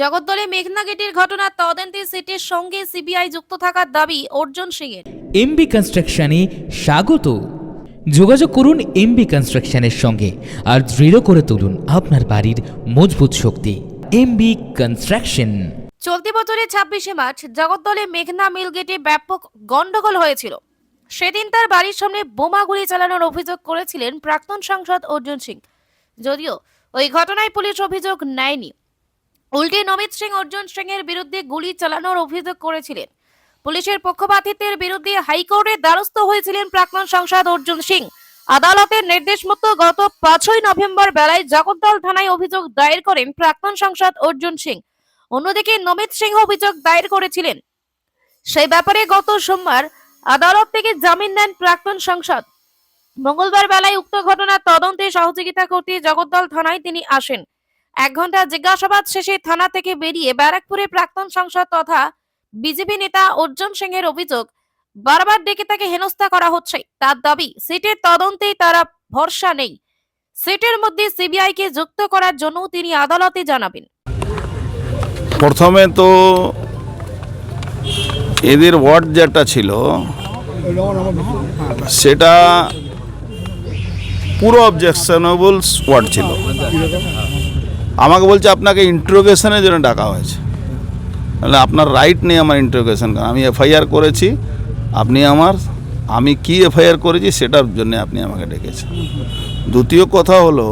জগদ্দলে মেঘনা গেটের ঘটনা তদন্তে সিটের সঙ্গে সিবিআই যুক্ত থাকার দাবি অর্জুন সিং এর এমবি কনস্ট্রাকশনে স্বাগত। যোগাযোগ করুন এমবি কনস্ট্রাকশনের সঙ্গে আর দৃঢ় করে তুলুন আপনার বাড়ির মজবুত শক্তি। MB construction. চলতি বছরের ছাব্বিশে মার্চ জগদ্দলে মেঘনা মিল গেটে ব্যাপক গন্ডগোল হয়েছিল। সেদিন তার বাড়ির সামনে বোমা গুলি চালানোর অভিযোগ করেছিলেন প্রাক্তন সাংসদ অর্জুন সিং। যদিও ওই ঘটনায় পুলিশ অভিযোগ নেয়নি। উল্টে নমিত সিং, অর্জুন সিং এর বিরুদ্ধে গুলি চালানোর অভিযোগ করেছিলেন। পুলিশের পক্ষপাতিত্বের বিরুদ্ধে হাইকোর্টের দ্বারস্থ হয়েছিলেন প্রাক্তন সাংসদ অর্জুন সিং। আদালতের নির্দেশ মতো গত পাঁচই নভেম্বর বেলায় জগদ্দল থানায় অভিযোগ দায়ের করেন প্রাক্তন সাংসদ অর্জুন সিং। অন্যদিকে নমিত সিংহ অভিযোগ দায়ের করেছিলেন। সেই ব্যাপারে গত সোমবার আদালত থেকে জামিন নেন প্রাক্তন সাংসদ। মঙ্গলবার বেলায় উক্ত ঘটনার তদন্তে সহযোগিতা করতে জগদ্দল থানায় তিনি আসেন। এক ঘণ্টা জিজ্ঞাসাবাদ শেষে থানা থেকে বেরিয়ে ব্যারাকপুরে প্রাক্তন সাংসদ তথা বিজেপি নেতা অর্জুন সিং এর অভিযোগ, বারবার ডেকে তাকে হেনস্থা করা হচ্ছে। তার দাবি, সিটের তদন্তেই তারা ভরসা নেই। সিটের মধ্যে সিবিআই কে যুক্ত করার জন্য তিনি আদালতে জানাবেন। প্রথমে তো এদের ওয়ার্ড যেটা ছিল, সেটা পুরো অবজেকশনেবল ওয়ার্ড ছিল। আমাকে বলছে আপনাকে ইন্ট্রোগেশনের জন্য ডাকা হয়েছে। তাহলে আপনার রাইট নেই আমার ইন্ট্রোগেশন আমি এফআইআর করেছি, আপনি আমার, আমি কি এফআইআর করেছি সেটার জন্য আপনি আমাকে ডেকেছেন। দ্বিতীয় কথা হলো,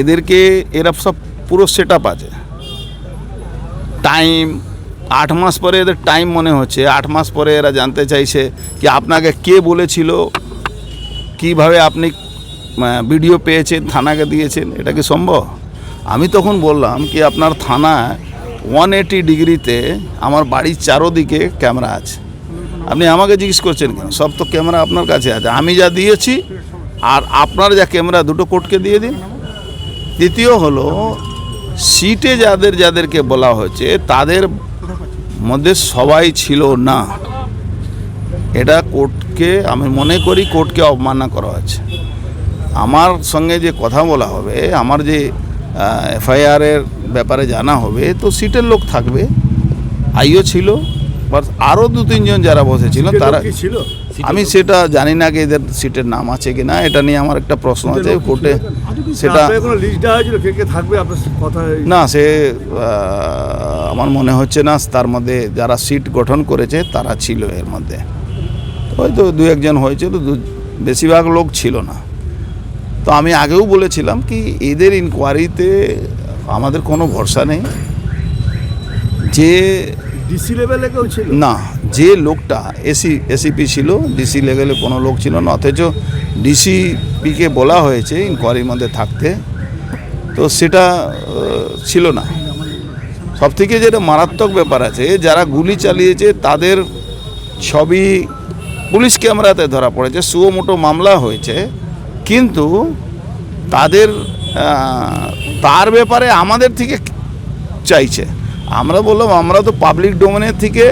এদেরকে, এরা সব পুরো সেট আপ আছে। টাইম আট মাস পরে এদের টাইম মনে হচ্ছে, আট মাস পরে এরা জানতে চাইছে কি আপনাকে কে বলেছিল, কীভাবে আপনি ভিডিও পেয়েছেন, থানাকে দিয়েছেন, এটা কি সম্ভব? আমি তখন বললাম কি, আপনার থানায় ওয়ান এইটি ডিগ্রিতে আমার বাড়ির চারোদিকে ক্যামেরা আছে। আপনি আমাকে জিজ্ঞেস করছেন কেন? সব তো ক্যামেরা আপনার কাছে আছে। আমি যা দিয়েছি, আর আপনার যা ক্যামেরা, দুটো কোর্টকে দিয়ে দিন। দ্বিতীয় হলো, সিটে যাদের, যাদেরকে বলা হয়েছে, তাদের মধ্যে সবাই ছিল না। এটা কোর্টকে, আমি মনে করি কোর্টকে অবমাননা করা হয়েছে। আমার সঙ্গে যে কথা বলা হবে, আমার যে এফআইআরের ব্যাপারে জানা হবে তো সিটের লোক থাকবে। আইও ছিল বাট আরও দু তিনজন যারা বসেছিল তারা ছিল? আমি সেটা জানি না কি এদের সিটের নাম আছে কি না এটা নিয়ে আমার একটা প্রশ্ন আছে কোর্টে সেটা আপনার কোনো লিস্ট দেওয়া হয়েছিল কে কে থাকবে? কথা না সে আমার মনে হচ্ছে না তার মধ্যে যারা সিট গঠন করেছে তারা ছিল এর মধ্যে। হয়তো দু একজন হয়েছিল দু- বেশিরভাগ লোক ছিল না। তো আমি আগেও বলেছিলাম কি এদের ইনকোয়ারিতে আমাদের কোনো ভরসা নেই। যে ডিসি লেভেলে কেউ ছিল? না যে লোকটা এসি এসিপি ছিল ডিসি লেভেলে কোনো লোক ছিল না অথচ ডিসিপিকে বলা হয়েছে ইনকোয়ারির মধ্যে থাকতে। তো সেটা ছিল না। সব থেকে যেটা মারাত্মক ব্যাপার আছে যারা গুলি চালিয়েছে তাদের ছবি পুলিশ ক্যামেরাতে ধরা পড়েছে। সুমোটো মামলা হয়েছে। কিন্তু তাদের তার ব্যাপারে আমাদের থেকে চাইছে। আমরা বললাম আমরা তো পাবলিক ডোমেনের থেকে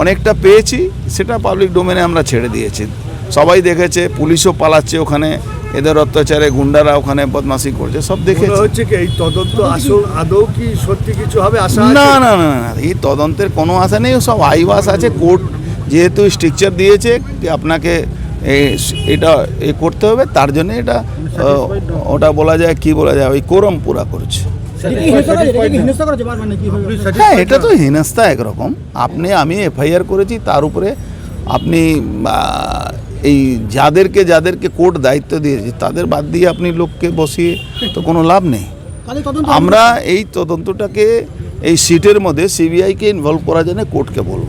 অনেকটা পেয়েছি সেটা পাবলিক ডোমেনে আমরা ছেড়ে দিয়েছি। সবাই দেখেছে পুলিশও পালাচ্ছে ওখানে এদের অত্যাচারে গুন্ডারা ওখানে বদমাশি করছে সব দেখে হচ্ছে কি এই তদন্ত আসল আদৌ কি সত্যি কিছু হবে? আশা না না না না এই তদন্তের কোনো আশা নেই সব আইবাস আছে কোর্ট যেহেতু স্ট্রিকচার দিয়েছে আপনাকে এটা এ করতে হবে তার জন্য এটা ওটা বলা যায় কি বলা যায় ওই কোরম পুরা করছে। হ্যাঁ এটা তো হেনস্থা একরকম। আপনি আমি এফআইআর করেছি তার উপরে আপনি এই যাদেরকে যাদেরকে কোর্ট দায়িত্ব দিয়েছে তাদের বাদ দিয়ে আপনি লোককে বসিয়ে তো কোনো লাভ নেই। আমরা এই তদন্তটাকে এই সিটের মধ্যে সিবিআইকে ইনভলভ করার জন্য কোর্টকে বলব।